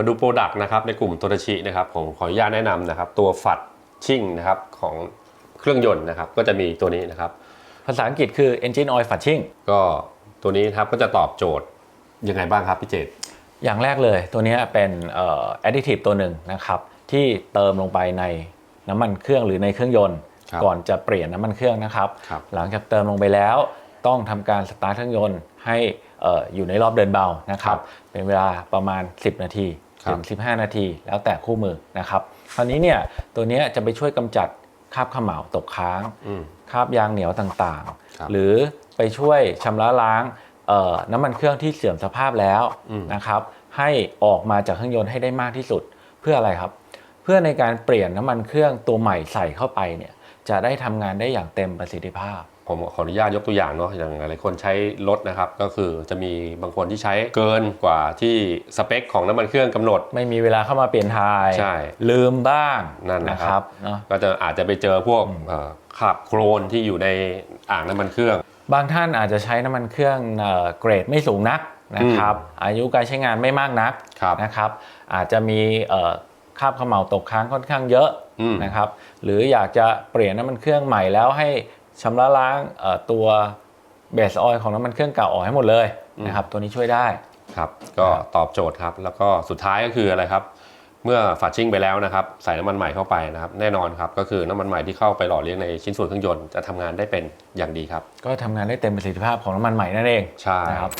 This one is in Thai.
มาดูโปรดักต์นะครับในกลุ่มโตตาชินะครับผมขออนุญาตแนะนำนะครับ ตัวฝัดชิ่งนะครับของเครื่องยนต์นะครับ ก็จะมีตัวนี้นะครับ ภาษาอังกฤษคือ engine oil flushing ก็ตัวนี้นะครับก็จะตอบโจทย์ยังไงบ้างครับพี่เจตอย่างแรกเลยตัวเนี้ยเป็นเอ่อ additive ตัวหนึ่งนะครับที่เติมลงไปในน้ำมันเครื่องหรือในเครื่องยนต์ครับก่อนจะเปลี่ยนน้ำมันเครื่องนะครับครับ หลังจากเติมลงไปแล้ว ต้องทำการสตาร์ทเครื่องยนต์ให้เอ่ออยู่ในรอบเดินเบานะครับ เป็นเวลาประมาณ 10 นาทีครับ ถึง 15 นาที แล้วแต่คู่มือนะครับคราวนี้เนี่ยตัวเนี้ยจะไปช่วยกำจัดคราบเขม่าวตกค้างอืมคราบยางเหนียวต่างครับๆหรือไปช่วยชำระล้างเอ่อน้ำมันเครื่องที่เสื่อมสภาพแล้วอืมนะครับให้ออกมาจากเครื่องยนต์ให้ได้มากที่สุดเพื่ออะไรครับ เพื่อในการเปลี่ยนน้ำมันเครื่องตัวใหม่ใส่เข้าไปเนี่ยจะได้ทำงานได้อย่างเต็มประสิทธิภาพ ผมขออนุญาตยกตัวอย่างเนาะอย่างหลายคนใช้รถนะครับ ก็คือจะมีบางคนที่ใช้เกินกว่าที่สเปคของน้ำมันเครื่องกำหนด ไม่มีเวลาเข้ามาเปลี่ยนทายใช่ลืมบ้างนั่นนะครับเนาะก็จะอาจจะไปเจอพวกเอ่อคราบโครนที่อยู่ในอ่างน้ำมันเครื่อง บางท่านอาจจะใช้น้ำมันเครื่องเอ่อเกรดไม่สูงนักนะครับ อายุการใช้งานไม่มากนักครับนะครับ อาจจะมีเอ่อคราบเขม่าวตกค้างค่อนข้างเยอะอืมนะครับ หรืออยากจะเปลี่ยนน้ำมันเครื่องใหม่แล้วให้ ชำระล้างเอ่อตัวเบสออยล์ของน้ำมันเครื่องเก่าออกให้หมดเลยนะครับตัวนี้ช่วยได้ครับก็ตอบโจทย์ครับ แล้วก็สุดท้ายก็คืออะไรครับ เมื่อฝาชิ่งไปแล้วนะครับ ใส่น้ำมันใหม่เข้าไปนะครับ แน่นอนครับก็คือน้ำมันใหม่ที่เข้าไปหล่อเลี้ยงในชิ้นส่วนเครื่องยนต์จะทำงานได้เป็นอย่างดีครับ ก็ทำงานได้เต็มประสิทธิภาพของน้ำมันใหม่นั่นเองใช่นะครับ